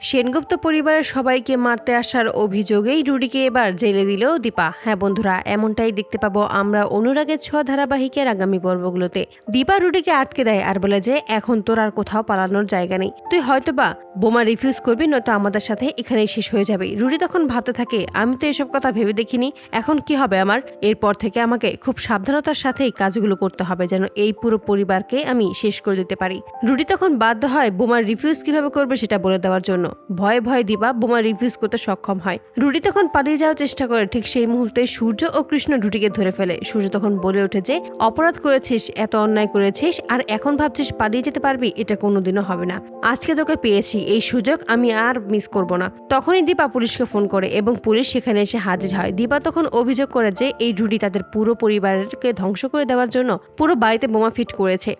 সেনগুপ্ত পরিবারের সবাইকে মারতে আসার অভিযোগেই রুডিকে এবার জেলে দিল দীপা। হ্যাঁ বন্ধুরা, এমনটাই দেখতে পাবো আমরা অনুরাগের ছোঁয়া ধারাবাহিকের আগামী পর্বগুলোতে। দীপা রুডিকে আটকে দেয় আর বলে যে, এখন তোর আর কোথাও পালানোর জায়গা নেই। তুই হয়তোবা বোমা রিফিউজ করবি, নয়তো আমাদের সাথে এখানেই শেষ হয়ে যাবে। রুডি তখন ভাবতে থাকে, আমি তো এসব কথা ভেবে দেখিনি। এখন কি হবে আমার? এরপর থেকে আমাকে খুব সাবধানতার সাথেই কাজগুলো করতে হবে যেন এই পুরো পরিবারকে আমি শেষ করে দিতে পারি। রুডি তখন বাধ্য হয় বোমার রিফিউজ কীভাবে করবে সেটা বলে দেওয়ার জন্য। ভয়ে ভয়ে দিবা বোমা রিফিউজ করতে সক্ষম হয়। রুটি তখন পালিয়ে যাওয়ার চেষ্টা করে, ঠিক সেই মুহূর্তে সূর্য ও কৃষ্ণ রুটিকে ধরে ফেলে। সূর্য তখন বলে ওঠে যে, অপরাধ করেছিস, এত অন্যায় করেছিস, আর এখন ভাবছিস পালিয়ে যেতে পারবি, এটা কোনোদিনও হবে না। আজকে তোকে পেয়েছি, এই সুযোগ আমি আর মিস করব না। তখনই দীপা পুলিশকে ফোন করে এবং পুলিশ সেখানে এসে হাজির হয়। দীপা তখন অভিযোগ করে যে, এই রুটি তাদের পুরো পরিবারকে ধ্বংস করে দেওয়ার জন্য পুরো বাড়িতে বোমা ফিট করেছে।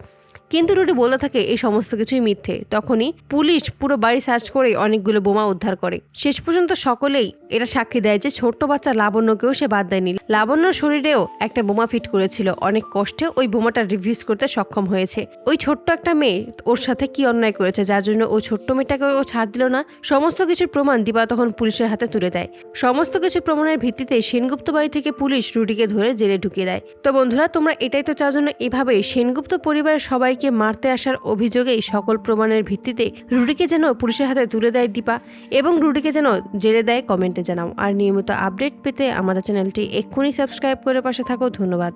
কিন্তু রুডি বলতে থাকে, এই সমস্ত কিছুই মিথ্যে। তখনই পুলিশ পুরো বাড়ি সার্চ করে অনেকগুলো বোমা উদ্ধার করে। শেষ পর্যন্ত সকলেই এটা সাক্ষী দেয় যে, ছোট্ট বাচ্চা লাবণ্যকেও সে বাদ দেয়নি। লাবণ্যর শরীরেও একটা বোমা ফিট করেছিল। অনেক কষ্টে ওই বোমাটা রিভিউজ করতে সক্ষম হয়েছে। ওই ছোট্ট একটা মেয়ে ওর সাথে কি অন্যায় করেছে, যার জন্য ওই ছোট্ট মেয়েটাকে ও ছাড় দিল না, সমস্ত কিছুর প্রমাণ দিবা তখন পুলিশের হাতে তুলে দেয়। সমস্ত কিছু প্রমাণের ভিত্তিতে সেনগুপ্ত বাড়ি থেকে পুলিশ রুডিকে ধরে জেলে ঢুকিয়ে দেয়। তো বন্ধুরা, তোমরা এটাই তো চাও জন্য এভাবে সেনগুপ্ত পরিবারের সবাইকে মারতে আসার অভিযোগেই সকল প্রমাণের ভিত্তিতে রুডিকে যেন পুলিশের হাতে তুলে দেয় দীপা এবং রুডিকে যেন জেলে দেয় কমেন্টে জানাও। আর নিয়মিত আপডেট পেতে আমাদের চ্যানেলটি এক্ষুনি সাবস্ক্রাইব করে পাশে থাকো। ধন্যবাদ।